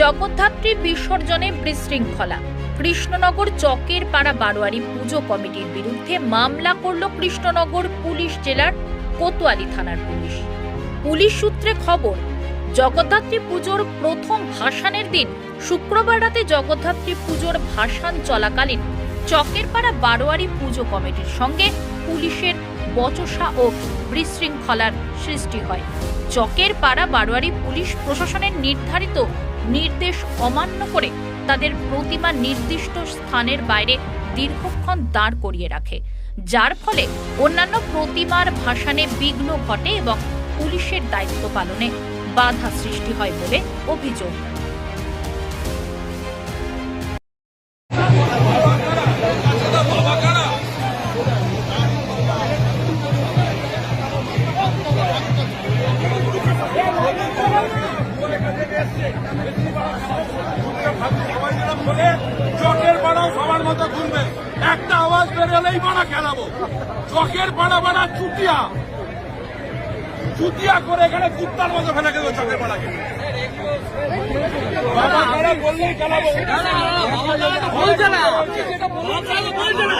জগদ্ধাত্রী বিসর্জনে বিশৃঙ্খলা। কৃষ্ণনগর চকের পাড়া বারোয়ারি পুজো কমিটির বিরুদ্ধে মামলা করল কৃষ্ণনগর পুলিশ জেলার কোতোয়ালি থানার পুলিশ। পুলিশ সূত্রে খবর, জগদ্ধাত্রী পুজোর প্রথম ভাসানের দিন শুক্রবার রাতে জগদ্ধাত্রী পুজোর ভাসান চলাকালীন চকের পাড়া বারোয়ারি পুজো কমিটির সঙ্গে পুলিশের বচসা ও বিশৃঙ্খলার সৃষ্টি হয়। চকের পাড়া বারোয়ারি পুলিশ প্রশাসনের নির্ধারিত নির্দেশ অমান্য করে তাদের প্রতিমা নির্দিষ্ট স্থানের বাইরে দীর্ঘক্ষণ দাঁড় করিয়ে রাখে, যার ফলে অন্যান্য প্রতিমার ভাষানে বিঘ্ন ঘটে এবং পুলিশের দায়িত্ব পালনে বাধা সৃষ্টি হয় বলে অভিযোগ। চোখের পাড়াও সবার মতো ঘুরবে। একটা আওয়াজ বেরোলেই বাড়া খেলাবো। চোখের পাড়া বাড়া চুটিয়া চুতিয়া করে এখানে কুত্তার মতো ফেলে গেল চোখের পাড়াকে। বললেই খেলাবো। বলছে না। বলছে না